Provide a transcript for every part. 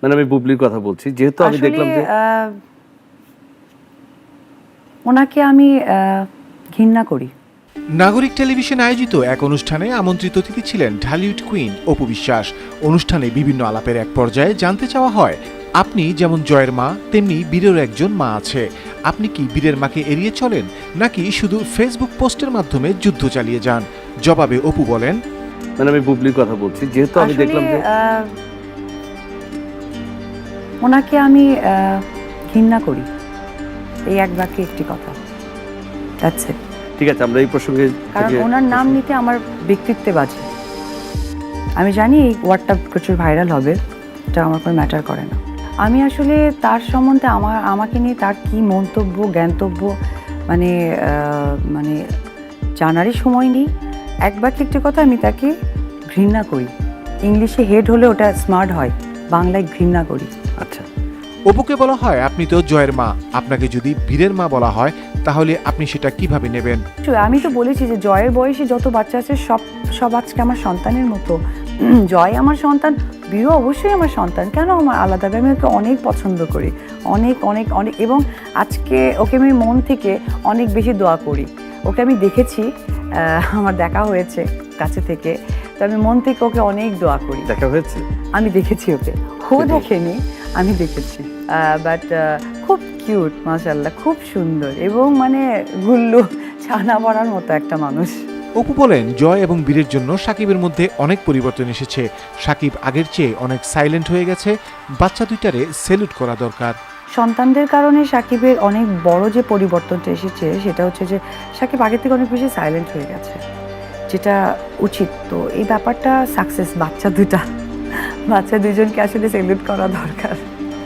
মানে আমি বুবলির কথা বলছি যেহেতু আমি দেখলাম যে ওনাকে আমি ঘৃণা করি। নাগরিক টেলিভিশন আয়োজিত এক অনুষ্ঠানে আমন্ত্রিত অতিথি ছিলেন ঢালিউড কুইন অপু বিশ্বাস। অনুষ্ঠানে বিভিন্ন আলাপের এক পর্যায়ে জানতে চাওয়া হয় আপনি যেমন জয়ের মা তেমনি বীরের একজন মা আছে। আপনি কি বীরের মাকে এড়িয়ে চলেন নাকি শুধু ফেসবুক পোস্টের মাধ্যমে যুদ্ধ চালিয়ে যান? জবাবে অপু বলেন মানে আমি বুবলির কথা বলছি যেহেতু আমি দেখলাম যে ওনাকে আমি ঘৃণা করি। এই এক বাক্যে একটি কথা. ঠিক আছে আমরা এই প্রসঙ্গে কারণ ওনার নাম নিতে আমার ব্যক্তিত্বে বাজে। আমি জানি এই ওয়ার্ডটা প্রচুর ভাইরাল হবে এটা আমার কোনো ম্যাটার করে না। আমি আসলে তার সম্বন্ধে আমার আমাকে নিয়ে তার কি মন্তব্য জ্ঞানতব্য মানে মানে জানারই সময় নেই। একবার একটি কথা আমি তাকে ঘৃণা করি। ইংলিশে হেড হলে ওটা স্মার্ট হয় বাংলায় ঘৃণা করি। অপুকে বলা হয় আপনি তো জয়ের মা। আপনাকে যদি বীরের মা বলা হয় তাহলে আপনি সেটা কীভাবে নেবেন? আমি তো বলেছি যে জয়ের বয়সে যত বাচ্চা আছে সব সব আজকে আমার সন্তানের মতো। জয় আমার সন্তান বীরও অবশ্যই আমার সন্তান। কেন? আমার আলাদাভাবে আমি ওকে অনেক পছন্দ করি। অনেক অনেক অনেক এবং আজকে ওকে আমি মন থেকে অনেক বেশি দোয়া করি। ওকে আমি দেখেছি আমার দেখা হয়েছে কাছে থেকে। তো আমি মন থেকে ওকে অনেক দোয়া করি। দেখা হয়েছে? আমি দেখেছি ওকে। ও দেখেনি। আমি দেখেছি। বাট খুব কিউট মাশাল্লাহ খুব সুন্দর এবং মানে গুল্লু ছানা পড়ার মতো একটা মানুষ। অপু বলেন জয় এবং বীরের জন্য সাকিবের মধ্যে অনেক পরিবর্তন এসেছে। সাকিব আগের চেয়ে অনেক সাইলেন্ট হয়ে গেছে। বাচ্চা দুইটারে সেলুট করা দরকার। সন্তানদের কারণে সাকিবের অনেক বড় যে পরিবর্তনটা এসেছে সেটা হচ্ছে যে সাকিব আগের থেকে অনেক বেশি সাইলেন্ট হয়ে গেছে যেটা উচিত। তো এই ব্যাপারটা সাকসেস বাচ্চা দুটা বাচ্চা দুজনকে আসলে সেলিউট করা দরকার।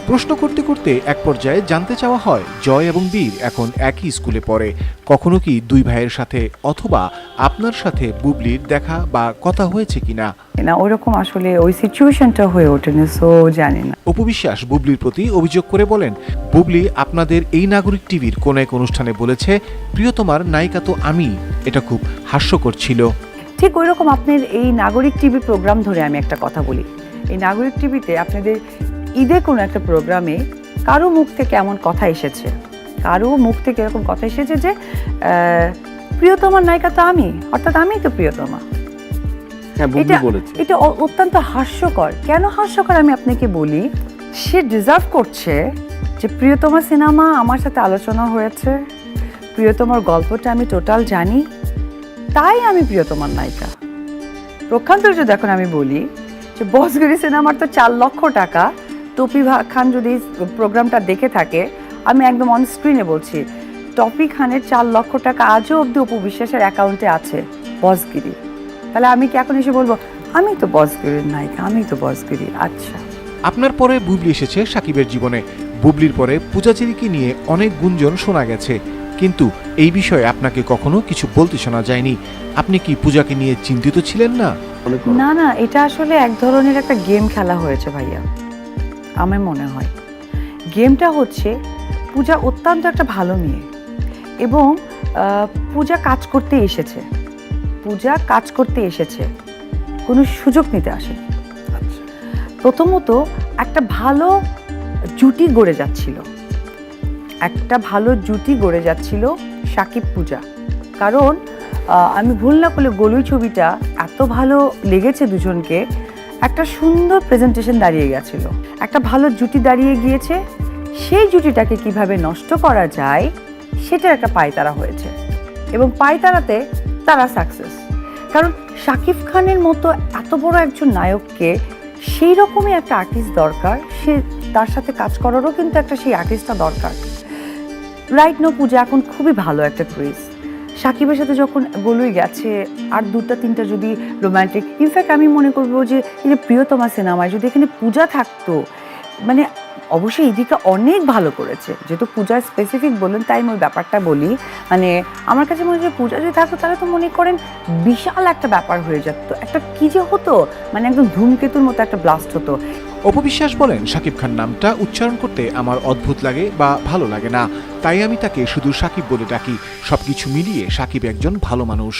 প্রশ্ন করতে করতে এক পর্যায়ে জানতে চাওয়া হয় জয় এবং বীর এখন একই স্কুলে পড়ে। কখনো কি দুই ভাইয়ের সাথে অথবা আপনার সাথে বুবলির দেখা বা কথা হয়েছে কিনা? না ওরকম আসলে ওই সিচুয়েশনটা হয়ে ওঠেনি সো জানি না। অপু বিশ্বাস বুবলির প্রতি অভিযোগ করে বলেন বুবলি আপনাদের এই নাগরিক টিভির কোন এক অনুষ্ঠানে বলেছে প্রিয়তমার নায়িকা তো আমি। এটা খুব হাস্যকর ছিল। ঠিক ওই রকম আপনার এই নাগরিক টিভি প্রোগ্রাম ধরে আমি একটা কথা বলি। এই নাগরিক টিভিতে আপনাদের ঈদে কোনো একটা প্রোগ্রামে কারও মুখ থেকে এমন কথা এসেছে। কারও মুখ থেকে এরকম কথা এসেছে যে প্রিয়তমার নায়িকা তো আমি অর্থাৎ আমিই তো প্রিয়তমা। হ্যাঁ এটা এটা অত্যন্ত হাস্যকর। কেন হাস্যকর আমি আপনাকে বলি সে ডিজার্ভ করছে যে প্রিয়তমা সিনেমা আমার সাথে আলোচনা হয়েছে। প্রিয়তমার গল্পটা আমি টোটাল জানি। তাই আমি প্রিয়তমার নায়িকা। প্রক্ষান্তর যদি এখন আমি বলি যে বসগিরি সিনেমার তো চার লক্ষ টাকা। টপি খান যদি প্রোগ্রামটা দেখে থাকে, আমি একদম অন স্ক্রিনে বলছি টপি খানের চার লক্ষ টাকা আজও অব্দি অপু বিশ্বাসের অ্যাকাউন্টে আছে বসগিরি। তাহলে আমি কি এখন এসে বলব, আমি তো বসগিরির নায়িকা, আমি তো বসগিরি আচ্ছা। আপনার পরে বুবলি এসেছে সাকিবের জীবনে। বুবলির পরে পূজাচেরিকে নিয়ে অনেক গুঞ্জন শোনা গেছে। কিন্তু এই বিষয়ে আপনাকে কখনো কিছু বলতে শোনা যায়নি। আপনি কি পূজাকে নিয়ে চিন্তিত ছিলেন না? না না এটা আসলে এক ধরনের একটা গেম খেলা হয়েছে ভাইয়া আমার মনে হয়। গেমটা হচ্ছে পূজা অত্যন্ত একটা ভালো মেয়ে এবং পূজা কাজ করতে এসেছে। পূজা কাজ করতে এসেছে কোনো সুযোগ নিতে আসেনি। আচ্ছা। প্রথমত একটা ভালো জুটি গড়ে যাচ্ছিল। একটা ভালো জুটি গড়ে যাচ্ছিল সাকিব পূজা। কারণ আমি ভুল না করলে গলুই ছবিটা এত ভালো লেগেছে দুজনকে, একটা সুন্দর প্রেজেন্টেশন দাঁড়িয়ে গেছিল। একটা ভালো জুটি দাঁড়িয়ে গিয়েছে, সেই জুটিটাকে কীভাবে নষ্ট করা যায়, সেটার একটা পায়তারা হয়েছে। এবং পায়তারাতে তারা সাকসেস কারণ শাকিব খানের মতো এত বড় একজন নায়ককে সেই রকমই একটা আর্টিস্ট দরকার, সে তার সাথে কাজ করারও কিন্তু একটা সেই আর্টিস্টটা দরকার। রাইট নো পূজা এখন খুবই ভালো একটা ক্রেজ সাকিবের সাথে যখন গলুই গেছে, আর দুটা, তিনটা যদি রোমান্টিক ইনফ্যাক্ট আমি মনে করব যে এই প্রিয়তমা সিনেমায় যদি এখানে পূজা থাকতো মানে অবশ্যই এদিকে অনেক ভালো করেছে। যেহেতু পূজা স্পেসিফিক বললেন, তাই আমি ওই ব্যাপারটা বলি। মানে আমার কাছে মনে হয় পূজা যদি থাকতো, তাহলে তো মনে করেন বিশাল একটা ব্যাপার হয়ে যেত। একটা কী যে হতো? মানে একদম ধূমকেতুর মতো একটা ব্লাস্ট হতো। অপবিশ্বাস বলেন, সাকিব খান নামটা উচ্চারণ করতে আমার অদ্ভুত লাগে বা ভালো লাগে না। তাই আমি তাকে শুধু সাকিব বলে ডাকি। সবকিছু মিলিয়ে সাকিব একজন ভালো মানুষ।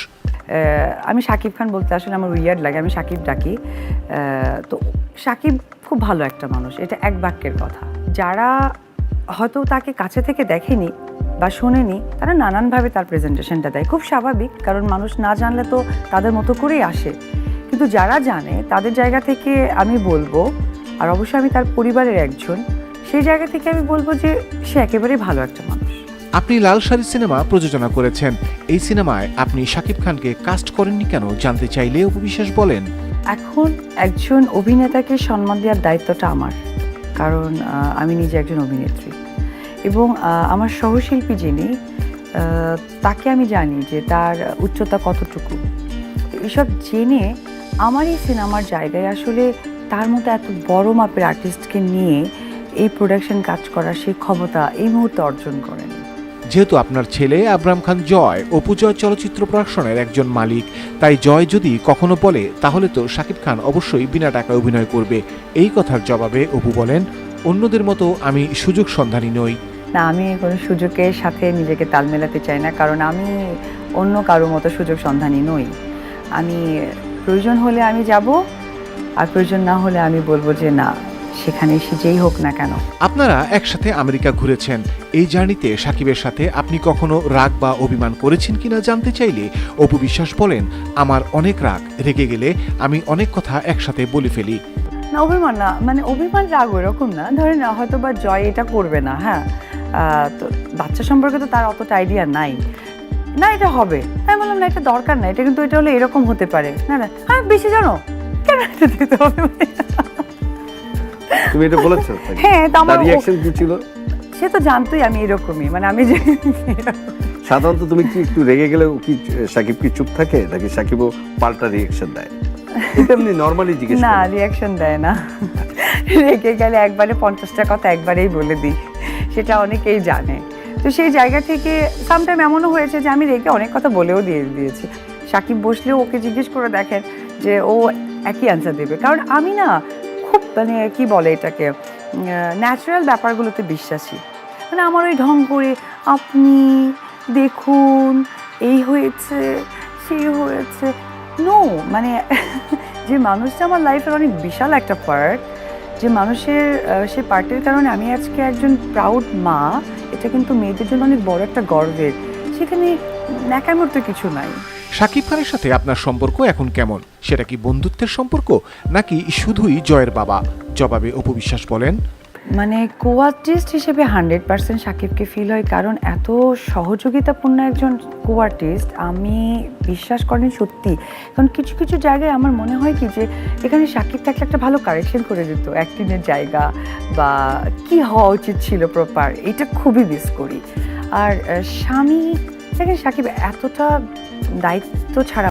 আমি সাকিব খান বলতে আসলে আমার উইয়ার্ড লাগে, আমি সাকিব ডাকি। তো সাকিব খুব ভালো একটা মানুষ, এটা এক বাক্যের কথা। যারা হয়তো তাকে কাছে থেকে দেখেনি বা শোনেনি, তারা নানানভাবে তার প্রেজেন্টেশনটা দেয়। খুব স্বাভাবিক, কারণ মানুষ না জানলে তো তাদের মতো করেই আসে। কিন্তু যারা জানে, তাদের জায়গা থেকে আমি বলব আর অবশ্যই আমি তার পরিবারের একজন। সেই জায়গা থেকে আমি বলব যে সে একেবারেই ভালো একটা মানুষ। আপনি লাল শাড়ি সিনেমা প্রযোজনা করেছেন। এই সিনেমায় আপনি শাকিব খানকে কাস্ট করেননি কেন? জানতে চাইলে উপবিশ্বাস বলেন। এখন একজন অভিনেতাকে সম্মান দেওয়ার দায়িত্বটা আমার। কারণ আমি নিজে একজন অভিনেত্রী। এবং আমার সহশিল্পী যিনি তাকে আমি জানি যে তার উচ্চতা কতটুকু। এসব জেনে আমার এই সিনেমার জায়গায় আসলে তার মতো এত বড় মাপের আর্টিস্টকে নিয়ে এই প্রোডাকশন কাজ করার সেই ক্ষমতা এই মুহূর্তে অর্জন করেন। যেহেতু আপনার ছেলে আবরাম খান জয় অপু জয় চলচ্চিত্র প্রোডাকশনের একজন মালিক তাই জয় যদি কখনো বলে তাহলে তো শাকিব খান অবশ্যই বিনা টাকায় অভিনয় করবে। এই কথার জবাবে অপু বলেন অন্যদের মতো আমি সুযোগ সন্ধানী নই। না আমি কোনো সুযোগের সাথে নিজেকে তাল মেলাতে চাই না কারণ আমি অন্য কারোর মতো সুযোগ সন্ধানী নই। আমি প্রয়োজন হলে আমি যাব আর প্রয়োজন না হলে আমি বলব যে না সেখানে সে যেই হোক না কেন। আপনারা একসাথে আমেরিকা ঘুরেছেন। এই জার্নিতে সাকিবের সাথে আপনি কখনো রাগ বা অভিমান করেছেন কিনা জানতে চাইলে অপু বিশ্বাস বলেন আমার অনেক রাগ রেগে গেলে আমি অনেক কথা একসাথে বলে ফেলি। না অভিমান না মানে অভিমান রাগ এরকম না। ধরেন হয়তো বা জয় এটা করবে না হ্যাঁ? তো বাচ্চা সম্পর্কে তো তার অতটা আইডিয়া নাই। না এটা হবে। আমি বললাম না এটা দরকার না এটা কিন্তু এটা হলে এরকম হতে পারে। না না হ্যাঁ বেশি জানো। কেন এটা দিতে হবে তুমি এটা বলেছ হ্যাঁ তো আমার রিয়াকশন কি ছিল? সে তো জানতোই আমি এরকমই মানে আমি যে সাধারণত তুমি কি একটু রেগে গেলে কি সাকিব কি চুপ থাকে নাকি সাকিবও পাল্টা রিয়াকশন দেয়? এমনি নর্মালি জিজ্ঞেস না। রিয়াকশন দেয় না। রেগে গেলে একবারে পঞ্চাশটা কথা একবারেই বলে দিই সেটা অনেকেই জানে। তো সেই জায়গা থেকে সামটাইম এমনও হয়েছে যে আমি রেগে অনেক কথা বলেও দিয়ে দিয়েছি। সাকিব বসলেও ওকে জিজ্ঞেস করে দেখেন যে ও একই অ্যান্সার দেবে। কারণ আমি না খুব মানে কি বলে এটাকে ন্যাচারাল ব্যাপারগুলোতে বিশ্বাসী। মানে আমার ওই ঢং করে, আপনি দেখুন, এই হয়েছে, সেই হয়েছে। নো মানে যে মানুষটা আমার লাইফের অনেক বিশাল একটা পার্ট যে মানুষের সে পার্টের কারণে আমি আজকে একজন প্রাউড মা, এটা কিন্তু মেয়েদের জন্য অনেক বড় একটা গর্বের। সেখানে ন্যাকামোর তো কিছু নাই। সাকিব খানের সাথে আপনার সম্পর্ক এখন কেমন? সেটা কি বন্ধুত্বের সম্পর্ক, নাকি শুধুই জয়ের বাবা? জবাবে অপু বিশ্বাস বলেন মানে কো আর্টিস্ট হিসেবে হান্ড্রেড পার্সেন্ট সাকিবকে ফিল হয়, কারণ এত সহযোগিতাপূর্ণ একজন কো আর্টিস্ট আমি বিশ্বাস করেন সত্যি। কারণ কিছু কিছু জায়গায় আমার মনে হয় কি যে, এখানে সাকিব থাকলে একটা ভালো কারেকশন করে দিত অ্যাক্টিংয়ের জায়গা, বা কি হওয়া উচিত ছিল প্রপার এটা খুবই মিস করি। আর স্বামী, দেখেন সাকিব এতটা 나이도 잘